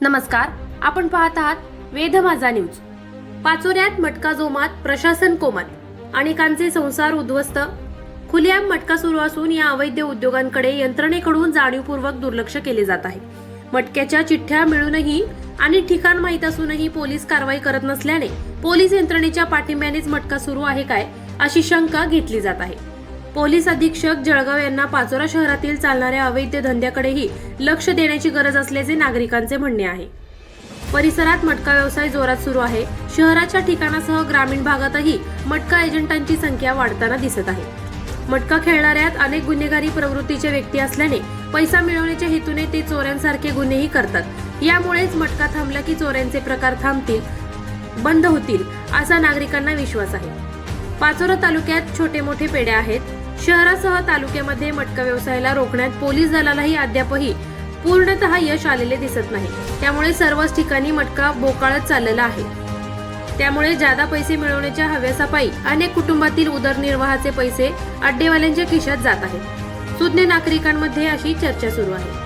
नमस्कार आपण पाहत आहात वेध माझा न्यूज. पाचोऱ्यात मटका जोमात प्रशासन कोमात. अनेकांचे संसार उद्ध्वस्त. खुलेआम मटका सुरू असून या अवैध उद्योगांकडे यंत्रणेकडून जाणीवपूर्वक दुर्लक्ष केले जात आहे. मटक्याच्या चिठ्ठ्या मिळूनही आणि ठिकाण माहीत असूनही पोलीस कारवाई करत नसल्याने पोलीस यंत्रणेच्या पाठिंब्यानेच मटका सुरू आहे काय अशी शंका घेतली जात आहे. पोलीस अधीक्षक जळगाव यांना पाचोरा शहरातील चालणाऱ्या अवैध धंद्याकडेही लक्ष देण्याची गरज असल्याचे नागरिकांचे म्हणणे आहे. परिसरात मटका व्यवसाय जोरात सुरू आहे. शहराच्या ठिकाणासह ग्रामीण भागातही मटका एजंटांची संख्या वाढताना दिसत आहे. मटका खेळणाऱ्यात अनेक गुन्हेगारी प्रवृत्तीचे व्यक्ती असल्याने पैसा मिळवण्याच्या हेतूने ते चोऱ्यांसारखे गुन्हेही करतात. यामुळेच मटका थांबला की चोऱ्यांचे प्रकार थांबतील बंद होतील असा नागरिकांना विश्वास आहे. पाचोरा तालुक्यात छोटे मोठे पेढे आहेत. शहरासह तालुक्यामध्ये मटका व्यवसायाला रोखण्यात पोलीस दलालाही अद्यापही पूर्णतः यश आलेले दिसत नाही. त्यामुळे सर्वच ठिकाणी मटका बोकाळत चाललेला आहे. त्यामुळे जादा पैसे मिळवण्याच्या हव्यासापायी अनेक कुटुंबातील उदरनिर्वाहाचे पैसे अड्डेवाल्यांच्या खिशात जात आहेत. सुज्ञ नागरिकांमध्ये अशी चर्चा सुरू आहे.